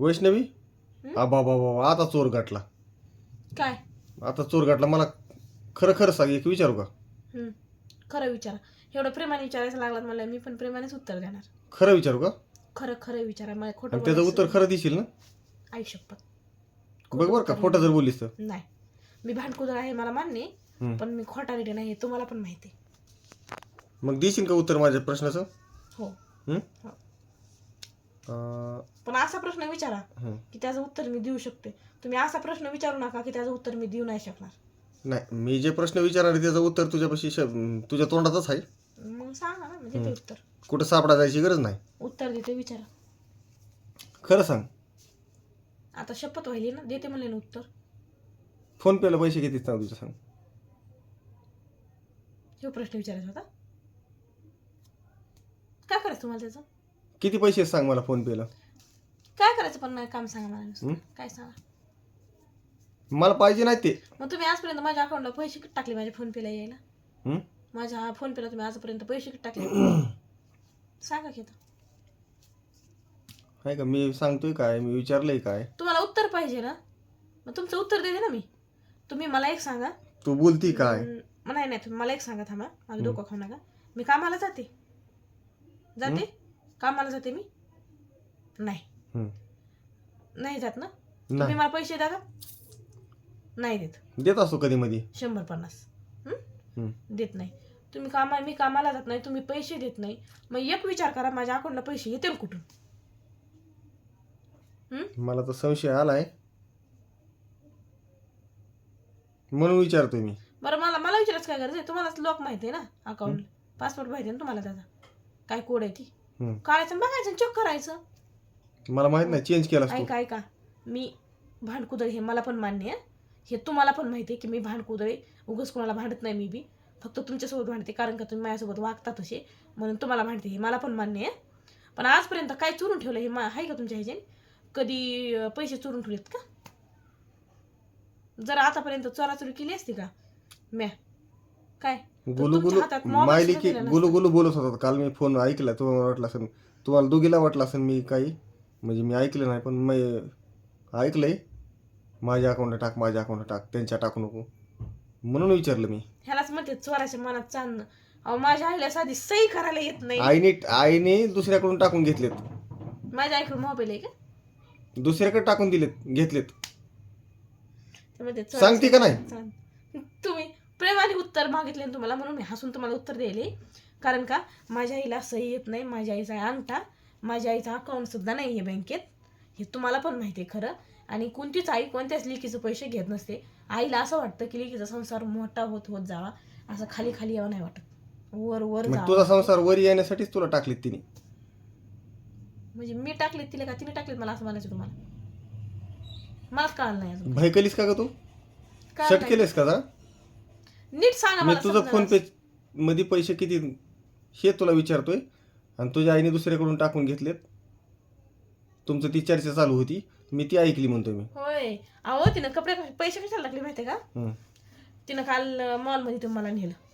वैष्णवी? आ बाबा बाबा आता चोर गाठला. काय? आता चोर गाठला. मला खरं खरं सांग एक विचारू का? हम्म. खरं विचारा. एवढं प्रेमाने विचारायचं लागलं मला मी पण प्रेमानेच उत्तर देणार. खरं विचारू का? खरं खरं विचारा. मला खोटं आणि त्याचं बोलायचं उत्तर खरं दिशील ना? आई शपथ. बघ बरं का खोटं जर बोललीस तर. नाही. मी भांडकुदळ आहे मला मान्य आहे, हम्म. पण मी खोटा रेडी नाही हे तुम्हाला पण माहिती आहे. मग देशील का उत्तर माझ्या प्रश्नाचं? हो. हं? हो. अं, पण असा प्रश्न विचारा हं. की त्याचं उत्तर मी देऊ शकते. तुम्ही असा प्रश्न विचारू नका की त्याचं उत्तर मी देऊ नाही शकणार. नाही मी जे प्रश्न विचारणार आहे त्याचं उत्तर तुझ्यापाशी श- तुझ्या तोंडातच आहे. मग सांगा ना म्हणजे ते उत्तर. कुठं सापडा जायची गरज नाही. उत्तर देते विचारा. खरं सांग. आता शपथ व्हायली ना देते म्हणले ना उत्तर. फोन पेला पैसे किती सांग तुझं सांग. हे प्रश्न विचारायचा होता. काय करायचं तुम्हाला त्याचं? किती पैसे सांग मला फोन पेला काय करायचं पण काम सांगा मला नुसतं. काय सांगा? मला पाहिजे नाही ते. मग तुम्ही आजपर्यंत माझ्या अकाउंटला पैसे किती टाकले माझ्या फोन पेला यायला? हं? माझ्या फोन पेला तुम्ही आजपर्यंत पैसे किती टाकले? सांगा की आता. आहे का मी सांगतोय काय मी विचारलंय काय. तुम्हाला उत्तर पाहिजे ना? मग तुमचं उत्तर देते ना मी. तुम्ही मला एक सांगा. तू बोलती काय? नाही नाही तुम्ही मला एक सांगा थांबा. माझं डोकं खाऊ नका. मी कामाला जाते. जाते? कामाला जाते मी? नाही. नाही जात ना? तुम्ही मला पैसे द्या का? नाही देत. देत असतो कधी मध्ये शंभर पन्नास. देत नाही. तुम्ही कामा मी कामाला जात नाही तुम्ही पैसे देत नाही. मग एक विचार करा माझ्या अकाउंटला पैसे येतील कुठून? मला तर संशय आलाय. म्हणून विचारतोय मी. बरं मला मला विचारायचं काय गरज आहे? तुम्हालाच लॉक माहिती आहे ना अकाउंट. पासपोर्ट माहिती आहे ना तुम्हाला त्याचा? काय कोड आहे ती? काढायचं आणि बघायचं चेक करायचं. मला माहीत नाही चेंज केलास तू. ऐका ऐका. मी भांडकुदळ हे मला पण मान्य आहे. हे तुम्हाला पण माहिती आहे की मी भांडकुदळ. उगाच कोणाला भांडत नाही मी बी. फक्त तुमच्यासोबत भांडते कारण का तुम्ही माझ्यासोबत वागता तसे. म्हणून तुम्हाला भांडते हे मला पण मान्य आहे. पण आजपर्यंत काय चोरून ठेवलं हे मा आहे का तुमच्या ह्याच्याने? कधी अं, पैसे चोरून ठेवलेत का? जर आतापर्यंत चोराचोरी केली असती का? म्या. काय? गुलू तुमच्या गुलू हातात mobile मायली सुद्धा की दिला गुलू गुलू बोलत होतात. काल मी फोन ऐकला तुम्हाला वाटलं असेल तुम्हाला दोघीला वाटलं असेल मी काही म्हणजे मी ऐकलं नाही पण मी ऐकलंय. माझ्या अकाउंटला टाक माझ्या अकाउंटला टाक त्यांच्या टाकू नको. म्हणून विचारलं मी. ह्यालाच म्हणते चोराच्या मनात चांदणं अहो माझ्या आईला साधी सही करायला येत नाही. आईने आईने दुसऱ्याकडून टाकून घेतलेत. माझ्या आईकडे मोबाईल आहे का? दुसऱ्याकडे टाकून दिलेत घेतलेत. सांगते का नाही? तुम्ही उत्तर मागितले ना तुम्हाला म्हणून मी हसून तुम्हाला उत्तर द्यायले कारण का? माझ्या आईला सही येत नाही माझ्या आईचा अंगठा माझ्या आईचा अकाउंट सुद्धा नाही आहे बँकेत. हे तुम्हाला पण माहिती आहे खरं. आणि कोणतीच आई कोणत्याच लेकीचं पैसे घेत नसते. आईला असं वाटतं की लेकीचा संसार मोठा होत होत जावा. असं खाली खाली यावं नाही वाटत. वर वर मग जावं. तुझा संसार वर येण्यासाठीच तुला टाकलीत तिने. म्हणजे मी टाकलेत तिला का? तिने टाकलेत मला असं म्हणायचं तुम्हाला. मलाच कळलं नाही अजून. भय केलीस का ग तू? कळलं शट नाही. केलेस का जरा नीट सांगा मी मला तुझं फोन. पे मध्ये पैसे किती हे तुला विचारतोय. आणि तुझ्या आईने दुसऱ्याकडून टाकून घेतलेत. तुमचं ती चर्चा चालू होती. मी ती ऐकली म्हणतो मी. होय. अहो तिनं कपडे पैसे कशाला टाकले माहितीये का? हं. तिनं काल मॉलमध्ये तुम्ही मला नेलं.